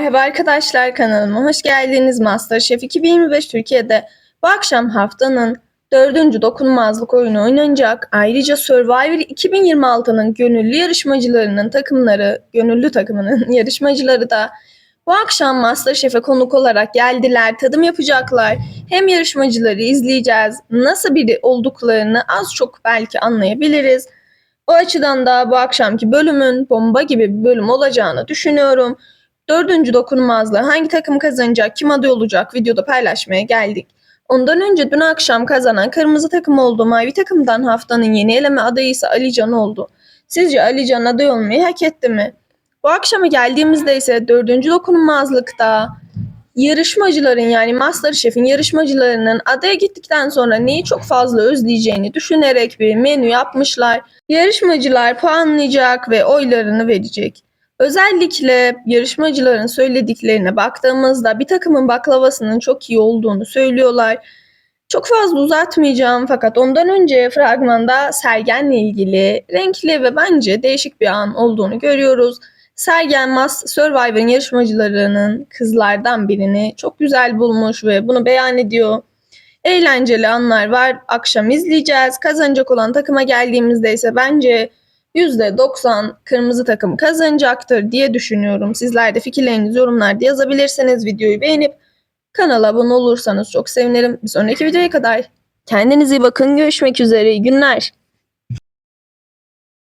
Merhaba arkadaşlar kanalıma hoş geldiniz. Masterchef 2025 Türkiye'de bu akşam haftanın dördüncü dokunulmazlık oyunu oynanacak. Ayrıca Survivor 2026'nın gönüllü yarışmacılarının takımları, gönüllü takımının yarışmacıları da bu akşam Masterchef'e konuk olarak geldiler, tadım yapacaklar. Hem yarışmacıları izleyeceğiz, nasıl biri olduklarını az çok belki anlayabiliriz. O açıdan da bu akşamki bölümün bomba gibi bir bölüm olacağını düşünüyorum. Dördüncü dokunulmazlığı hangi takım kazanacak, kim aday olacak videoda paylaşmaya geldik. Ondan önce dün akşam kazanan kırmızı takım oldu. Mavi takımdan haftanın yeni eleme adayı ise Alican oldu. Sizce Alican aday olmayı hak etti mi? Bu akşama geldiğimizde ise dördüncü dokunulmazlıkta yarışmacıların yani Masterchef'in yarışmacılarının adaya gittikten sonra neyi çok fazla özleyeceğini düşünerek bir menü yapmışlar. Yarışmacılar puanlayacak ve oylarını verecek. Özellikle yarışmacıların söylediklerine baktığımızda bir takımın baklavasının çok iyi olduğunu söylüyorlar. Çok fazla uzatmayacağım fakat ondan önce fragmanda Sergen'le ilgili renkli ve bence değişik bir an olduğunu görüyoruz. Sergen Mas Survivor'ın yarışmacılarının kızlardan birini çok güzel bulmuş ve bunu beyan ediyor. Eğlenceli anlar var. Akşam izleyeceğiz. Kazanacak olan takıma geldiğimizde ise bence %90 kırmızı takım kazanacaktır diye düşünüyorum. Sizler de fikirlerinizi yorumlarda yazabilirsiniz. Videoyu beğenip kanala abone olursanız çok sevinirim. Bir sonraki videoya kadar kendinize iyi bakın. Görüşmek üzere. İyi günler.